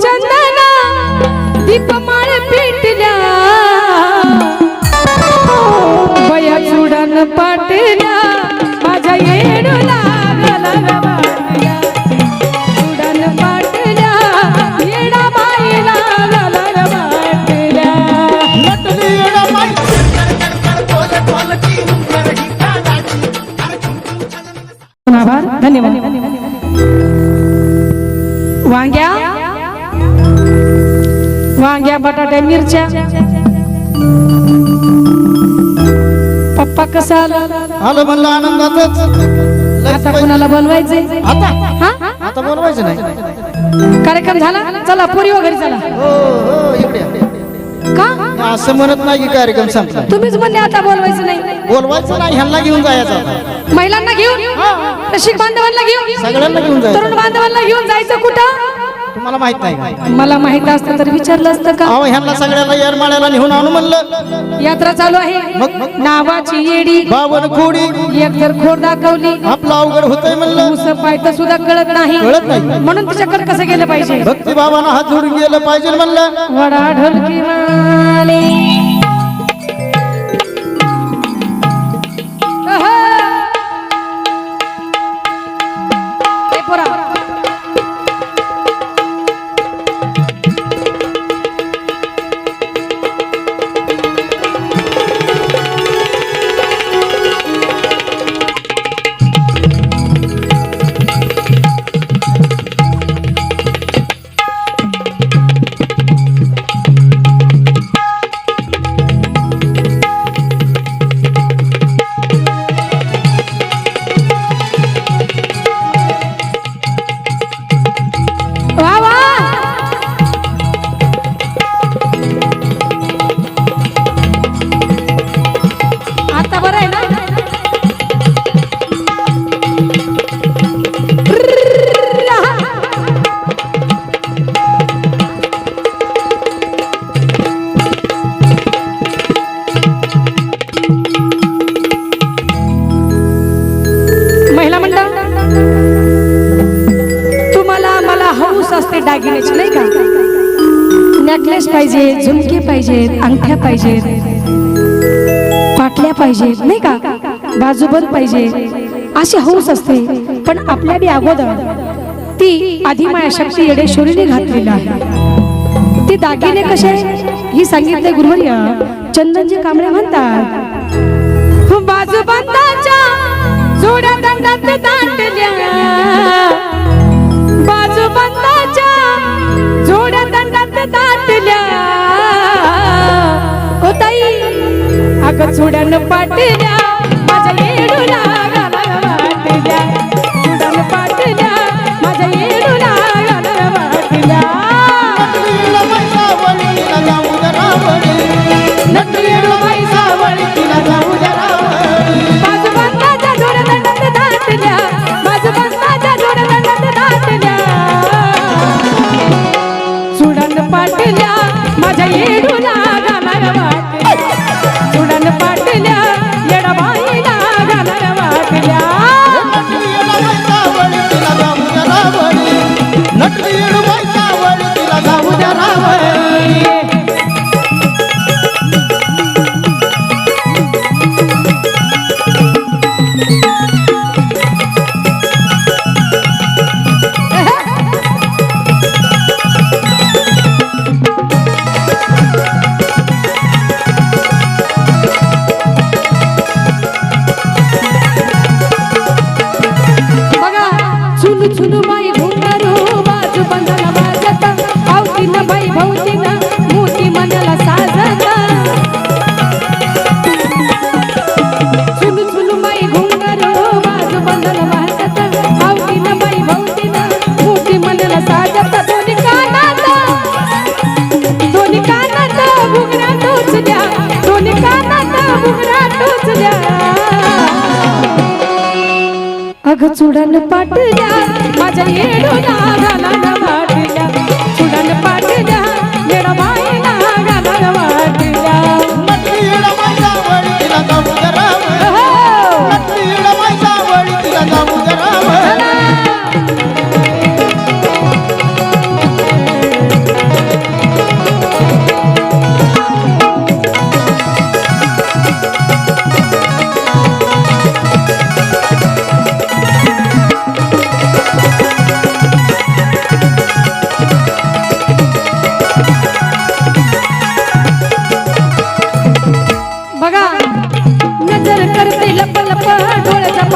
ಚಂದನ ದೀಪ वांग्या बटाट्या मिरच्या पप्पा कसा आला आलं म्हणलं आनंदातच. लय आता कोणाला बोलवायचंय आता? हा? आता बोलवायचं नाही. कार्यक्रम झाला? चला पोरी वगैरे चला. हो हो इकडे. का? असं म्हणत नाही की कार्यक्रम संपला? तुम्हीच म्हणले आता बोलवायचं नाही. बोलवायचं नाही ह्यांना घेऊन जायचं महिलांना घेऊन? रसिक बांधवांना घेऊन? सगळ्यांना घेऊन तरुण जायचं बांधवांना घेऊन जायचं कुठं? तुम्हाला माहीत नाही का? मला माहीत असतं तर विचारलं असतं का? अहो ह्यांना सगळ्याला येरमाळ्याला नेऊन आणू म्हणलं. यात्रा चालू आहे? नावाची येडी. बावन खोडी. एक तर खोड दाखवली. आपलं अवघड होतंय म्हणलं. मुस पायत सुद्धा कळत नाही. कळत नाही. म्हणून तिच्याकडे कसं गेलं पाहिजे? भक्ती बाबांना हात जोडून गेलं पाहिजे म्हणलं. वडा ढोलकी नेकलेस पाहिजे झुमके पाहिजेत अंगठ्या पाहिजेत पाटल्या पाहिजेत नाही का? बाजूबंद पाहिजे. अशी हौस असते. पण आपल्या बी अगोदर ती आधी माया शक्ती येडेश्वरीने घातलेली आहे. ती दागिने कसे? ही सांगितले गुरुवर्य चंदनजी कांबळे म्हणतात बाजूबंदाच्या जोड्या दंडात दांडल्या. बाजूबंदाच्या जोड्या दंडात दाटल्या अगं चुड्यानं पाटल्या माझ्या येडूला अग चुडन पाटल्या माझ्या येडूला घालाला वाटल्या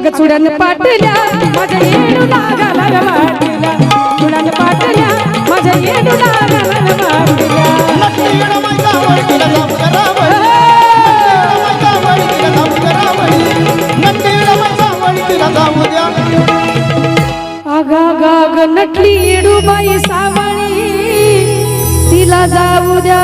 अग चुडन पाटल्या माझ्या येणू लागा वाटल्या चुडन पाटल्या माझ्या येणू लागा वाटल्या नटली येडू बाई सावळी तिला जाऊ द्या